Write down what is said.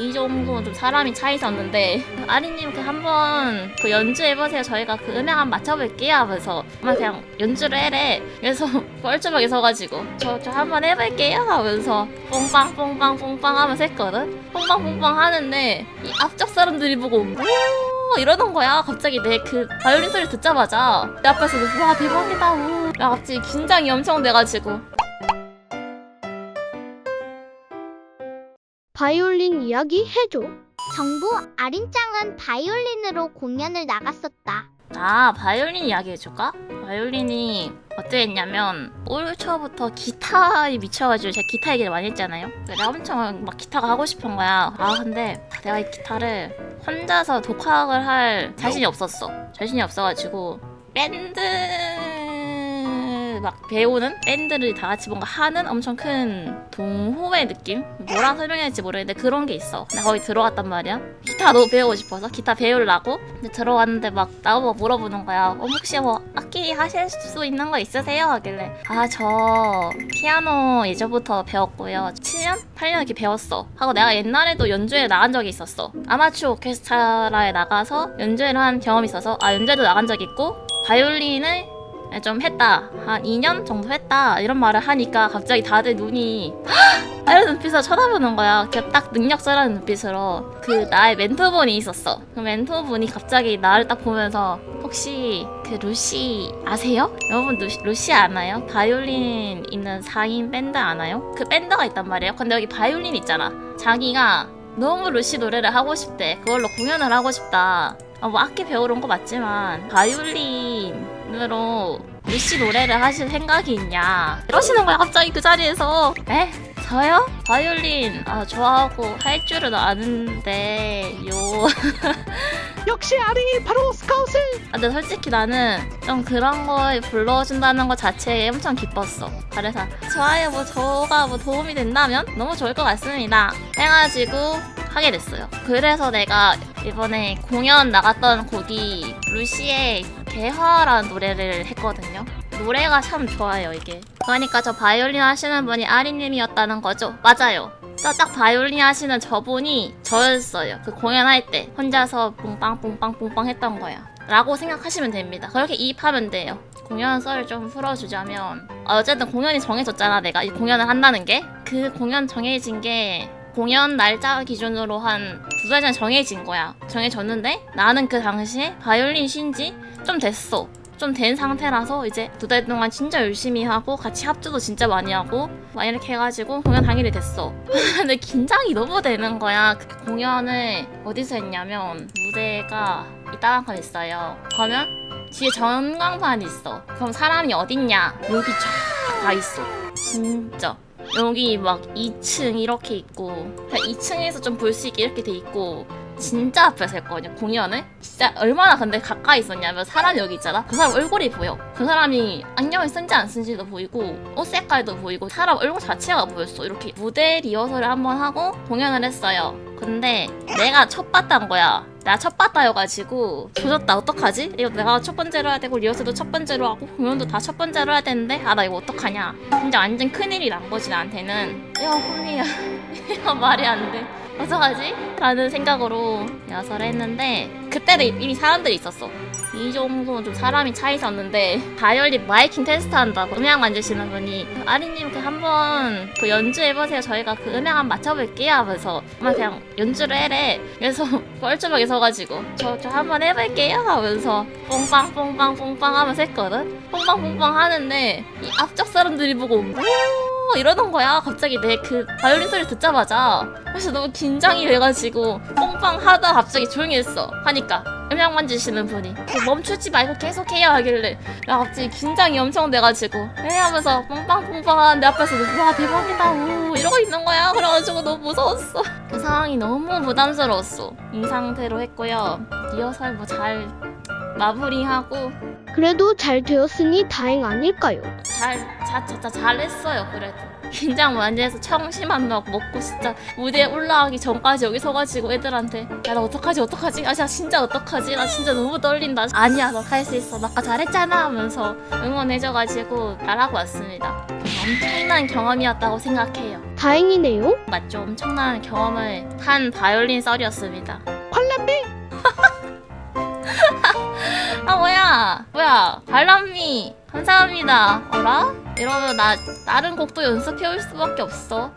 이 정도는 좀 사람이 차 있었는데 아리님 그 한번 그 연주해보세요. 저희가 그 음향 한번 맞춰볼게요 하면서 아마 그냥 연주를 해래. 그래서 뻘쭘하게 서가지고 저, 저 한번 해볼게요 하면서 뽕빵 뽕빵 뽕빵 하면서 했거든. 뽕빵 뽕빵 하는데 이 앞쪽 사람들이 보고 오! 이러는 거야. 갑자기 내 그 바이올린 소리 듣자마자 내 앞에서 와 대박이다. 우. 나 갑자기 긴장이 엄청 돼가지고 바이올린 이야기 해줘. 정부 아린짱은 바이올린으로 공연을 나갔었다. 아 바이올린 이야기 해줄까? 바이올린이 어땠냐면 올 초부터 기타에 미쳐가지고 제가 기타 얘기를 많이 했잖아요 내가 엄청 막 기타가 하고 싶은 거야 아 근데 내가 이 기타를 혼자서 독학을 할 자신이 없었어 자신이 없어가지고 밴드 막 배우는 밴드를 다 같이 뭔가 하는 엄청 큰 동호회 느낌? 뭐라 설명해야 할지 모르겠는데 그런 게 있어. 나 거기 들어갔단 말이야. 기타 너무 배우고 싶어서 기타 배우려고. 근데 들어왔는데 막 나보고 물어보는 거야. 어, 혹시 뭐 악기 하실 수 있는 거 있으세요? 하길래 아 저 피아노 예전부터 배웠고요. 7년? 8년 이렇게 배웠어. 하고 내가 옛날에도 연주회 나간 적이 있었어. 아마추어 오케스트라에 나가서 연주회를 한 경험이 있어서 아 연주회도 나간 적 있고 바이올린을 좀 했다. 한 2년 정도 했다. 이런 말을 하니까 갑자기 다들 눈이 이런 눈빛으로 쳐다보는 거야. 딱 능력자라는 눈빛으로. 그 나의 멘토분이 있었어. 그 멘토분이 갑자기 나를 딱 보면서 혹시 그 루시 아세요? 여러분 루시, 루시 아나요? 바이올린 있는 4인 밴드 아나요? 그 밴드가 있단 말이에요. 근데 여기 바이올린 있잖아. 자기가 너무 루시 노래를 하고 싶대. 그걸로 공연을 하고 싶다. 아, 뭐 악기 배우러 온 거 맞지만 바이올린 으로 루시 노래를 하실 생각이 있냐 이러시는 거야 갑자기 그 자리에서 에? 저요? 바이올린 아 좋아하고 할 줄은 아는데 요 역시 아린이 바로 스카웃을 아, 근데 솔직히 나는 좀 그런 거에 불러준다는 것 자체에 엄청 기뻤어. 그래서 좋아요, 뭐 저가 뭐 도움이 된다면 너무 좋을 것 같습니다. 해가지고 하게 됐어요. 그래서 내가 이번에 공연 나갔던 곡이 루시의 개화라는 노래를 했거든요. 노래가 참 좋아요, 이게. 그러니까 저 바이올린 하시는 분이 아리님이었다는 거죠? 맞아요. 저딱 바이올린 하시는 저분이 저였어요. 그 공연할 때 혼자서 뽕빵뽕빵뽕빵 했던 거야. 라고 생각하시면 됩니다. 그렇게 이입하면 돼요. 공연 썰을 좀 풀어주자면 어, 어쨌든 공연이 정해졌잖아 내가 이 공연을 한다는 게 그 공연 정해진 게 공연 날짜 기준으로 한 두 달 전에 정해진 거야. 정해졌는데 나는 그 당시에 바이올린 신지 좀 됐어. 좀 된 상태라서 이제 두 달 동안 진짜 열심히 하고 같이 합주도 진짜 많이 하고 막 이렇게 해가지고 공연 당일이 됐어. 근데 긴장이 너무 되는 거야. 그 공연을 어디서 했냐면 무대가 이따가 건 있어요. 그러면 뒤에 전광판이 있어. 그럼 사람이 어딨냐? 여기 쫙 다 있어. 진짜 여기 막 2층 이렇게 있고 2층에서 좀 볼 수 있게 이렇게 돼 있고 진짜 앞에서 했거든요 공연을? 진짜 얼마나 근데 가까이 있었냐면 사람이 여기 있잖아? 그 사람 얼굴이 보여. 그 사람이 안경을 쓴지 안 쓴지도 보이고 옷 색깔도 보이고 사람 얼굴 자체가 보였어. 이렇게 무대 리허설을 한번 하고 공연을 했어요. 근데 내가 첫 봤단 거야. 내가 첫 봤다여가지고 조졌다. 어떡하지? 이거 내가 첫 번째로 해야 되고 리허설도 첫 번째로 하고 공연도 다 첫 번째로 해야 되는데 아 나 이거 어떡하냐? 진짜 완전 큰일이 난 거지 나한테는. 야 혼이야. 이거 말이 안돼 어떡하지? 라는 생각으로 리허설을 했는데 그때도 이미 사람들이 있었어. 이 정도는 좀 사람이 차 있었는데 바이올린 마이킹 테스트 한다고 음향 만드시는 분이 아리님 그 한번 그 연주해보세요. 저희가 그 음향 한번 맞춰볼게요 하면서 아마 그냥 연주를 해래. 그래서 뻘쭘하게 서가지고 저, 저 한번 해볼게요 하면서 뽕빵 뽕빵 뽕빵 하면서 했거든. 뽕빵 뽕빵 하는데 이 앞쪽 사람들이 보고 오 이러는 거야. 갑자기 내 그 바이올린 소리 듣자마자. 그래서 너무 긴장이 돼가지고 뽕빵 하다 갑자기 조용히 했어. 하니까 음향 만지시는 분이 그 멈추지 말고 계속해요 하길래 야 갑자기 긴장이 엄청 돼가지고 네 하면서 뽕빵뽕빵 하는데 앞에서 와 대박이다. 우 이러고 있는 거야. 그래가지고 너무 무서웠어. 그 상황이 너무 부담스러웠어. 이 상태로 했고요. 리허설 뭐 잘 마무리하고 그래도 잘 되었으니 다행 아닐까요? 잘, 자, 진짜 잘했어요, 그래도. 긴장 많이 해서 청심한 막 먹고 진짜 무대에 올라가기 전까지 여기 서가지고 애들한테 야 나 어떡하지 어떡하지 아 진짜 어떡하지 나 진짜 너무 떨린다 아니야 너 할 수 있어 나 아까 잘했잖아 하면서 응원해줘가지고 잘하고 왔습니다 엄청난 경험이었다고 생각해요 다행이네요. 맞죠? 엄청난 경험을 한 바이올린 썰이었습니다. 아 뭐야. 뭐야. 발람미 감사합니다. 어라? 이러면 나 다른 곡도 연습해올 수밖에 없어